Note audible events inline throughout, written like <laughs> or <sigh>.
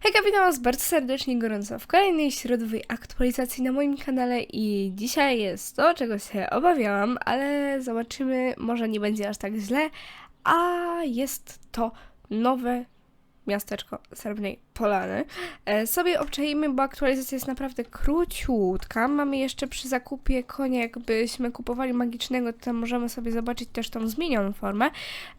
Hejka, witam bardzo serdecznie gorąco w kolejnej środowej aktualizacji na moim kanale i dzisiaj jest to, czego się obawiałam, ale zobaczymy, może nie będzie aż tak źle, a jest to nowe miasteczko Srebrnej Polany. E, sobie obczajmy, bo aktualizacja jest naprawdę króciutka. Mamy jeszcze przy zakupie konia, jakbyśmy kupowali magicznego, to możemy sobie zobaczyć też tą zmienioną formę.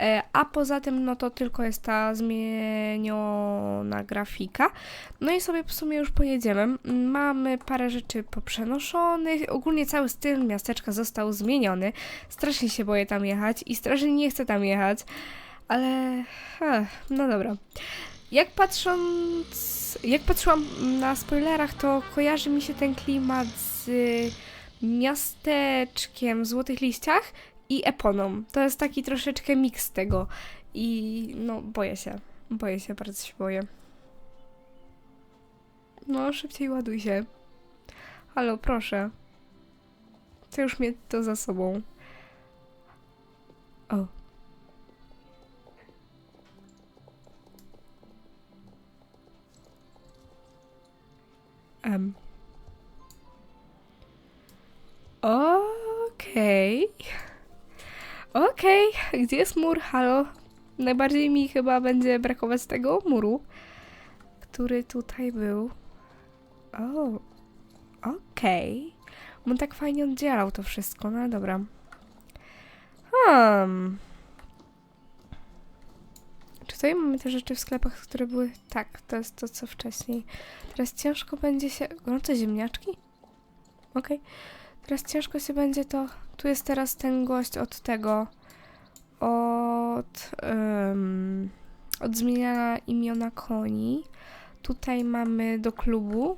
E, a poza tym, no to tylko jest ta zmieniona grafika. No i sobie w sumie już pojedziemy. Mamy parę rzeczy poprzenoszonych. Ogólnie cały styl miasteczka został zmieniony. Strasznie się boję tam jechać i strasznie nie chcę tam jechać. Ale, ech, no dobra. Jak patrząc, jak patrzyłam na spoilerach, to kojarzy mi się ten klimat z miasteczkiem w Złotych Liściach i Eponą. To jest taki troszeczkę miks tego. I no, boję się. Boję się, bardzo się boję. No, szybciej ładuj się. Halo, proszę. To już mnie to za sobą. O. Em. Okej. Okej, gdzie jest mur? Halo? Najbardziej mi chyba będzie brakować tego muru, który tutaj był. O, okej. On tak fajnie oddzielał to wszystko, no dobra. Hmm. Tutaj mamy te rzeczy w sklepach, które były... Tak, to jest to, co wcześniej. Teraz ciężko będzie się... Gorące ziemniaczki? Okej. Teraz ciężko się będzie to... Tu jest teraz ten gość od tego... Od... em, od zmieniania imiona koni. Tutaj mamy do klubu.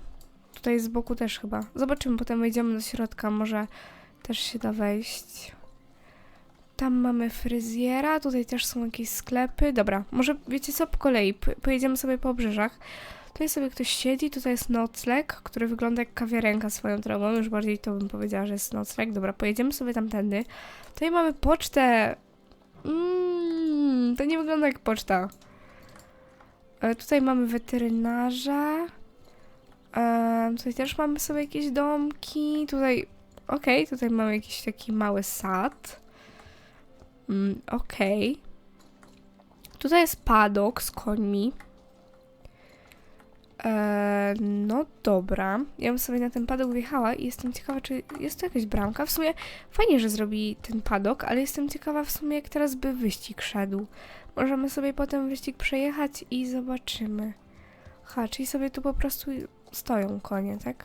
Tutaj z boku też chyba. Zobaczymy, potem wejdziemy do środka. Może też się da wejść. Tam mamy fryzjera, tutaj też są jakieś sklepy. Dobra, może wiecie co, po kolei, pojedziemy sobie po obrzeżach. Tutaj sobie ktoś siedzi, tutaj jest nocleg, który wygląda jak kawiarenka swoją drogą, już bardziej to bym powiedziała, że jest nocleg. Dobra, pojedziemy sobie tamtędy. Tutaj mamy pocztę. Mmm, to nie wygląda jak poczta. E, tutaj mamy weterynarza. E, tutaj też mamy sobie jakieś domki. Tutaj, okej, tutaj mamy jakiś taki mały sad. Mm, Okej. Tutaj jest padok z końmi. Eee, no dobra. Ja bym sobie na ten padok wjechała i jestem ciekawa, czy jest tu jakaś bramka. W sumie fajnie, że zrobi ten padok, ale jestem ciekawa w sumie, jak teraz by wyścig szedł. Możemy sobie potem wyścig przejechać i zobaczymy. Ha, czyli sobie tu po prostu stoją konie, tak?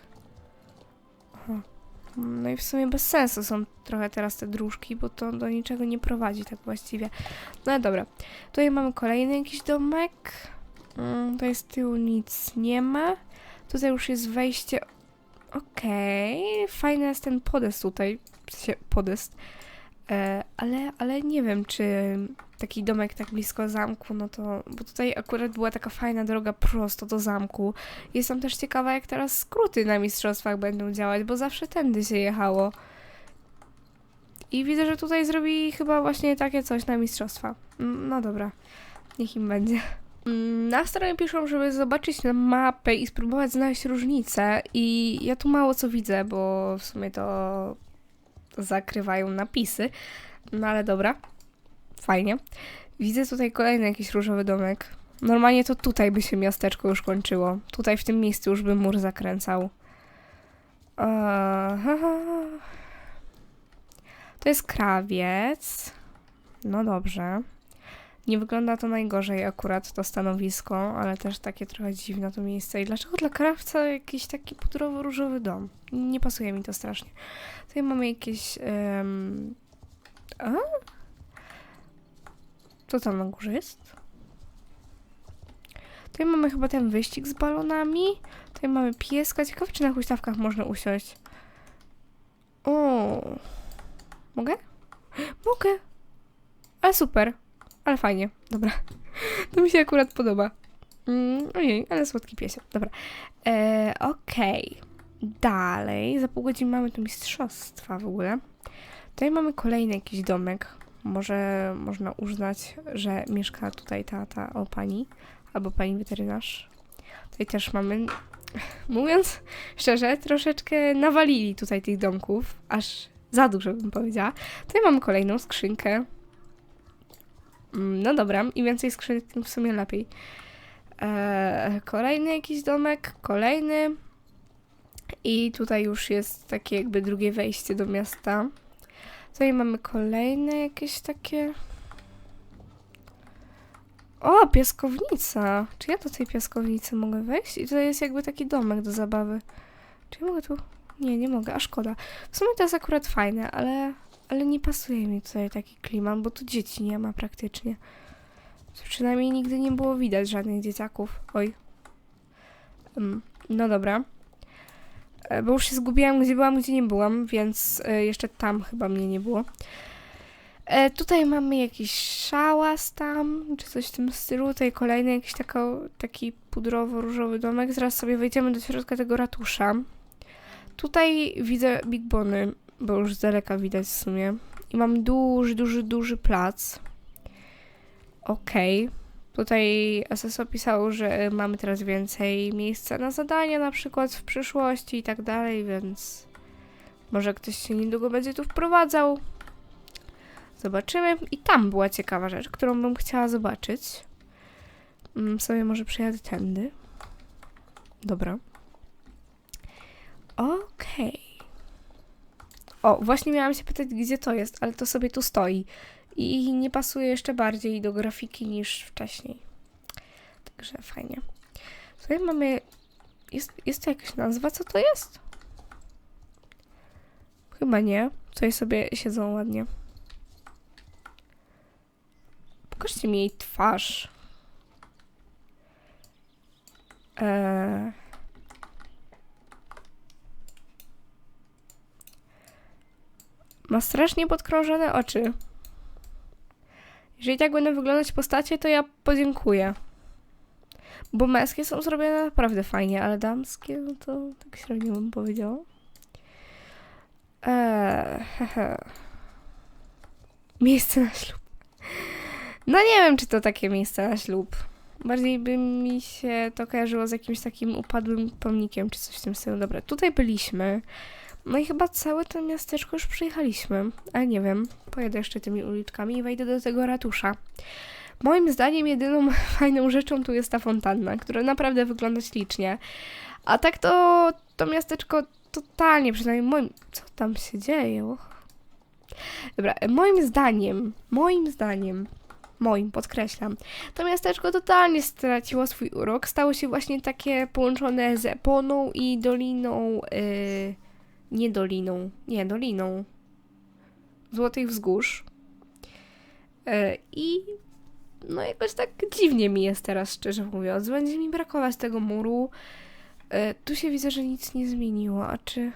No i w sumie bez sensu są trochę teraz te dróżki, bo to do niczego nie prowadzi tak właściwie. No dobra. Tutaj mamy kolejny jakiś domek. Mm, to jest tyłu nic nie ma. Tutaj już jest wejście. Okej, fajny jest ten podest tutaj. Podest. E, ale, ale nie wiem, czy taki domek tak blisko zamku, no to. Bo tutaj akurat była taka fajna droga prosto do zamku. Jestem też ciekawa, jak teraz skróty na mistrzostwach będą działać, bo zawsze tędy się jechało. I widzę, że tutaj zrobi chyba właśnie takie coś na mistrzostwa. Mm, No dobra, niech im będzie. Mm, Na stronie piszą, żeby zobaczyć na mapę i spróbować znaleźć różnice. I ja tu mało co widzę, bo w sumie to zakrywają napisy. No ale dobra, fajnie. Widzę tutaj kolejny jakiś różowy domek. Normalnie to tutaj by się miasteczko już kończyło. Tutaj w tym miejscu już by mur zakręcał. Aha. To jest krawiec. No dobrze. Nie wygląda to najgorzej akurat to stanowisko, ale też takie trochę dziwne to miejsce. I dlaczego dla krawca jakiś taki pudrowo-różowy dom? Nie pasuje mi to strasznie. Tutaj mamy jakieś... em, A? Co tam na górze jest? Tutaj mamy chyba ten wyścig z balonami. Tutaj mamy pieska. Ciekawe, czy na huśtawkach można usiąść. O, Mogę? Mogę. Ale super. Ale fajnie. Dobra. To mi się akurat podoba. Mm, ojej, ale słodki piesio. Dobra. E, Okej. Dalej. Za pół godziny mamy tu mistrzostwa w ogóle. Tutaj mamy kolejny jakiś domek. Może można uznać, że mieszka tutaj ta, ta o pani. Albo pani weterynarz. Tutaj też mamy, <laughs> mówiąc szczerze, troszeczkę nawalili tutaj tych domków, aż za dużo bym powiedziała. Tutaj mamy kolejną skrzynkę. Mm, No dobra, im więcej skrzynek, tym w sumie lepiej. Eee, kolejny jakiś domek, kolejny. I tutaj już jest takie jakby drugie wejście do miasta. Tutaj mamy kolejne jakieś takie. O, piaskownica! Czy ja do tej piaskownicy mogę wejść? I tutaj jest jakby taki domek do zabawy. Czy ja mogę tu? Nie, nie mogę, a szkoda. W sumie to jest akurat fajne, ale, ale nie pasuje mi tutaj taki klimat, bo tu dzieci nie ma praktycznie. Przynajmniej nigdy nie było widać żadnych dzieciaków. Oj. Mm, no dobra. E, Bo już się zgubiłam, gdzie byłam, gdzie nie byłam, więc e, jeszcze tam chyba mnie nie było. E, tutaj mamy jakiś szałas tam, czy coś w tym stylu. Tutaj kolejny jakiś taki pudrowo-różowy domek. Zaraz sobie wejdziemy do środka tego ratusza. Tutaj widzę Big Bony, bo już z daleka widać w sumie. I mam duży, duży, duży plac. Okej. Tutaj SSO pisało, że mamy teraz więcej miejsca na zadania, na przykład w przyszłości i tak dalej, więc może ktoś się niedługo będzie tu wprowadzał. Zobaczymy. I tam była ciekawa rzecz, którą bym chciała zobaczyć. Mm, sobie może przejadę tędy. Dobra. Okej. O, właśnie miałam się pytać, gdzie to jest, ale to sobie tu stoi. I nie pasuje jeszcze bardziej do grafiki niż wcześniej. Także fajnie. Tutaj mamy. Jest, jest to jakaś nazwa? Co to jest? Chyba nie. Tutaj sobie siedzą ładnie. Pokażcie mi jej twarz. Eee. Ma strasznie podkrążone oczy. Jeżeli tak będą wyglądać postacie, to ja podziękuję. Bo męskie są zrobione naprawdę fajnie, ale damskie, no to tak średnio bym powiedziała. Eee. <laughs> Miejsce na ślub. No nie wiem, czy to takie miejsce na ślub. Bardziej by mi się to kojarzyło z jakimś takim upadłym pomnikiem, czy coś w tym stylu. Dobra, tutaj byliśmy. No i chyba całe to miasteczko już przyjechaliśmy. Ale nie wiem, pojadę jeszcze tymi uliczkami i wejdę do tego ratusza. Moim zdaniem jedyną <laughs> fajną rzeczą tu jest ta fontanna, która naprawdę wygląda ślicznie. A tak to to miasteczko totalnie, przynajmniej moim... Co tam się dzieje? Dobra, moim zdaniem, moim zdaniem, moim, podkreślam, to miasteczko totalnie straciło swój urok. Stało się właśnie takie połączone z Eponą i Doliną... Yy, nie Doliną, nie, Doliną Złotych Wzgórz. Yy, I no jakoś tak dziwnie mi jest teraz, szczerze mówiąc. Będzie mi brakować tego muru. E, tu się widzę, że nic nie zmieniło. A czy...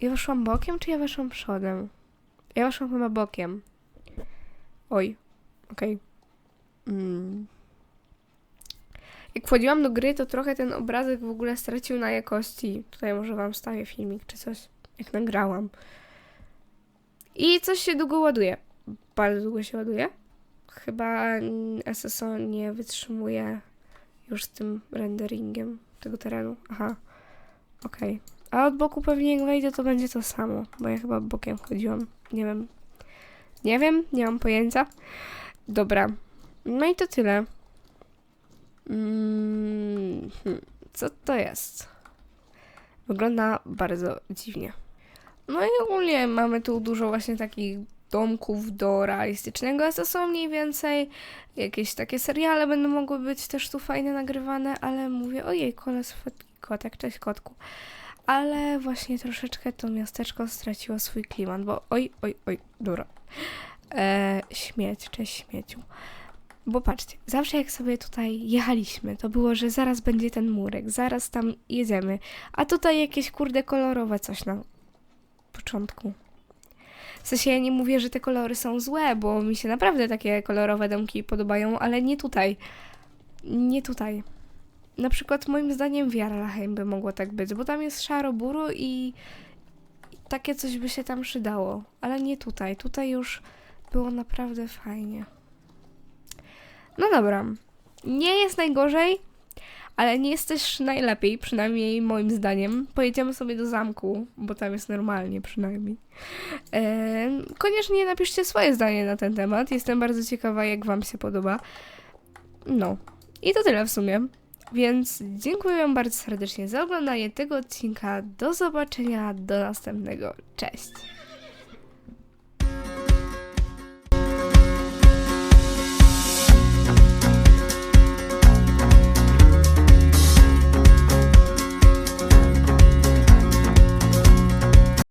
Ja weszłam bokiem, czy ja weszłam przodem? Ja weszłam chyba bokiem. Oj, okej. Mm. Jak wchodziłam do gry, to trochę ten obrazek w ogóle stracił na jakości. Tutaj może wam stawię filmik, czy coś, jak nagrałam. I coś się długo ładuje. Bardzo długo się ładuje chyba SSO nie wytrzymuje już z tym renderingiem tego terenu. Aha, okej. A od boku pewnie jak wejdę, to będzie to samo, bo ja chyba bokiem chodziłam. Nie wiem. Nie wiem, nie mam pojęcia. Dobra. No i to tyle. Mm, hmm. Co to jest? Wygląda bardzo dziwnie. No i ogólnie mamy tu dużo właśnie takich domków do realistycznego SSO mniej więcej. Jakieś takie seriale będą mogły być też tu fajne nagrywane, ale mówię, ojej, koles kotek, cześć kotku. Ale właśnie troszeczkę to miasteczko straciło swój klimat, bo oj, oj, oj, dobra. E, śmieć, cześć śmieciu. Bo patrzcie, zawsze jak sobie tutaj jechaliśmy, to było, że zaraz będzie ten murek, zaraz tam jedziemy, a tutaj jakieś kurde kolorowe coś na początku. W sensie ja nie mówię, że te kolory są złe, bo mi się naprawdę takie kolorowe domki podobają, ale nie tutaj. Nie tutaj. Na przykład moim zdaniem w Jarlaheim by mogło tak być, bo tam jest szaro-buru i i takie coś by się tam przydało, ale nie tutaj. Tutaj już było naprawdę fajnie. No dobra. Nie jest najgorzej, ale nie jest też najlepiej, przynajmniej moim zdaniem. Pojedziemy sobie do zamku, bo tam jest normalnie przynajmniej. E, koniecznie napiszcie swoje zdanie na ten temat. Jestem bardzo ciekawa, jak Wam się podoba. No, i to tyle w sumie. Więc dziękuję Wam bardzo serdecznie za oglądanie tego odcinka. Do zobaczenia, do następnego. Cześć!